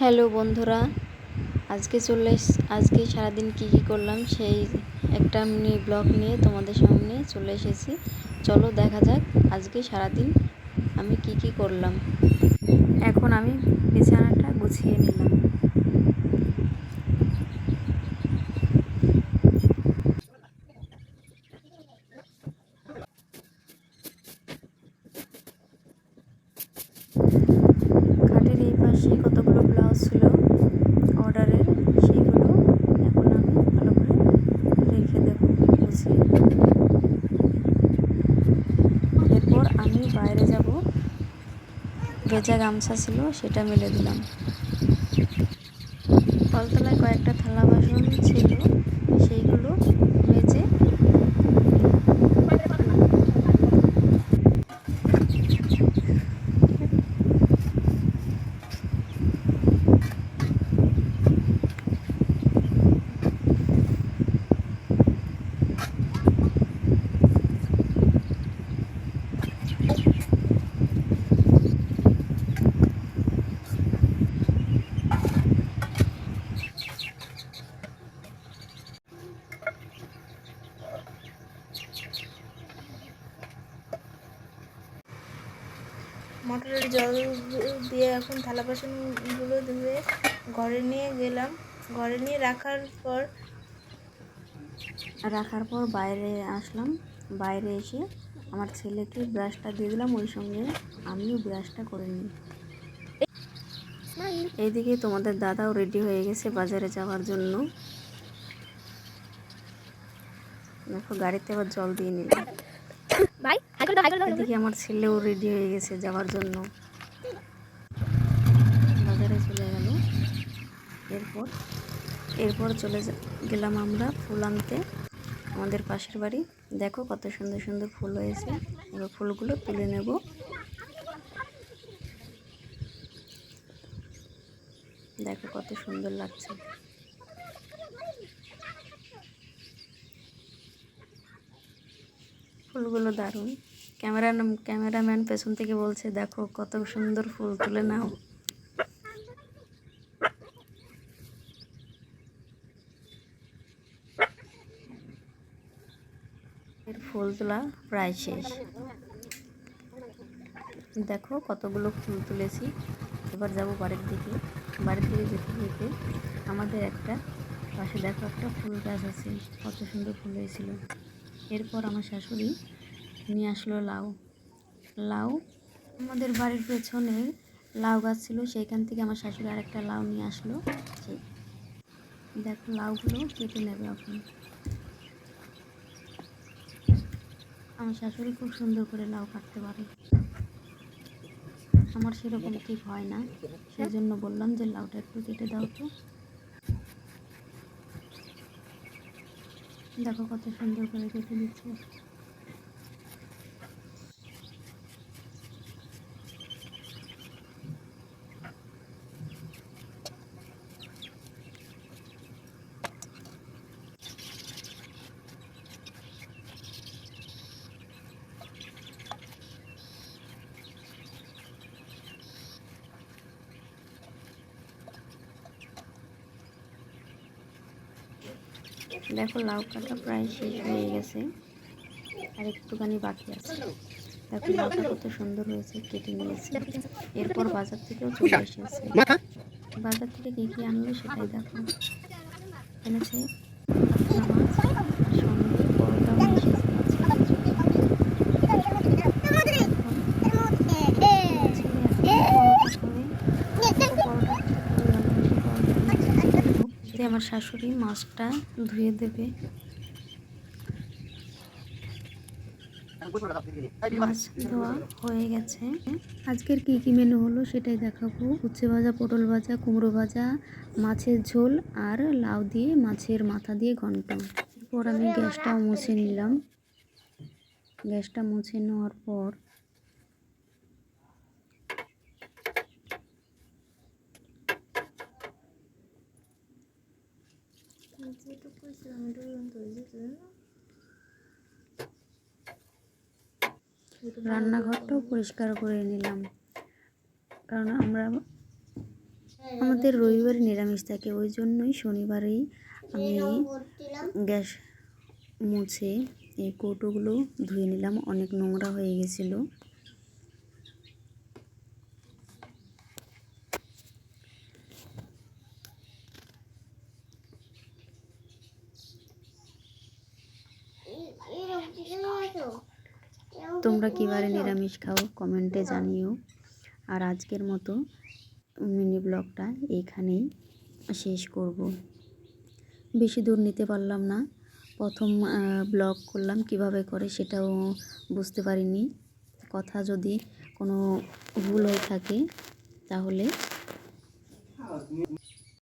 Hello বন্ধুরা, আজকে চলে আজকে সারাদিন কি কি করলাম সেই একটা মিনি ব্লগ নিয়ে তোমাদের সামনে চলে এসেছি। চলো দেখা যাক আজকে সারাদিন আমি কি কি করলাম। এখন আমি বিছানাটা গুছিয়ে নিলাম খাটের এই পাশে কতগুলো ব্লাউজ ছিল অর্ডারের সেইগুলো এখন আমি ভালো করে রেখে দেবো গুছিয়ে এরপর আমি বাইরে যাব ভেজা গামছা ছিল সেটা মেলে দিলাম। কলতলায় কয়েকটা থালা বাসন ছিল। মটরের জল দিয়ে এখন থালা বাসনগুলো ধুয়ে ঘরে নিয়ে গেলাম। ঘরে নিয়ে রাখার পর রাখার পর বাইরে আসলাম। বাইরে এসে আমার ছেলেকে ব্রাশটা দিয়ে দিলাম, ওই সঙ্গে আমিও ব্রাশটা করে নিই। এইদিকে তোমাদের দাদাও রেডি হয়ে গেছে বাজারে যাওয়ার জন্য। দেখো, গাড়িতে আবার জল দিয়ে নিলাম। ভাই হাই করে দাও হাই করে দাও এদিকে আমার ছেলেও রেডি হয়ে গেছে যাওয়ার জন্য। বাজারে চলে গেল। এরপর এরপর চলে গেলাম আমরা ফুল আনতে। আমাদের পাশের বাড়ি। দেখো কত সুন্দর সুন্দর ফুল হয়েছে। এবার ফুলগুলো তুলে নেব। দেখো কত সুন্দর লাগছে। ফুলগুলো দারুণ। ক্যামেরা ক্যামেরাম্যান পেছন থেকে বলছে, দেখো কত সুন্দর ফুল, তুলে নাও। ফুল তোলা প্রায় শেষ। দেখো কতগুলো ফুল তুলেছি। এবার যাব বাড়ির দিকে। বাড়ির দিকে যেতে যেতে আমাদের একটা পাশে দেখো একটা ফুল গাছ আছে। কত সুন্দর ফুল হয়েছিল। এরপর আমার শাশুড়ি নিয়ে আসলো লাউ। লাউ আমাদের বাড়ির পেছনে লাউ গাছ ছিল, সেইখান থেকে আমার শাশুড়ি আরেকটা লাউ নিয়ে আসলো। দেখো, লাউগুলো কেটে নেবে এখন। আমার শাশুড়ি খুব সুন্দর করে লাউ কাটতে পারে। আমার সেরকম ঠিক হয় না। সেই জন্য বললাম যে লাউটা একটু কেটে দাও তো। দেখো কত সুন্দর করে কেটে দিচ্ছে দেখো লাউ কাটা প্রায় শেষ হয়ে গেছে। আর একটুখানি বাকি আছে। দেখো লাউটা কত সুন্দর হয়েছে কেটে নিয়েছে। এরপর বাজার থেকেও চলে এসেছে। বাজার থেকে কী কী আনলো সেটাই দেখো। এনেছে। মাছ আর সঙ্গে পরোটাও নিয়ে এসেছে বাচ্চাদের জন্য। যে আমার শাশুড়ি মাছটা ধুয়ে দেবে। মাছ ধোয়া হয়ে গেছে। আজকের কি কি মেনু হলো সেটাই দেখাবো। উচ্ছে ভাজা, পটল ভাজা, কুমড়ো ভাজা, মাছের ঝোল আর লাউ দিয়ে মাছের মাথা দিয়ে ঘন্ট। এরপর আমি গ্যাসটাও মুছে নিলাম। গ্যাসটা মুছে নেওয়ার পর রান্নাঘরটাও পরিষ্কার করে নিলাম। কারণ আমরা আমাদের রবিবারে নিরামিষ থাকে, ওই জন্যই শনিবারেই আমি গ্যাস মুছে এই কৌটোগুলো ধুয়ে নিলাম। অনেক নোংরা হয়ে গেছিল। তোমরা কীবারে নিরামিষ খাও, কমেন্টে জানিও। আর আজকের মতো মিনি ব্লগটা এখানেই শেষ করব। বেশি দূর নিতে পারলাম না। প্রথম ব্লগ করলাম কীভাবে করে সেটাও বুঝতে পারিনি। কথা যদি কোনো ভুল হয়ে থাকে, তাহলে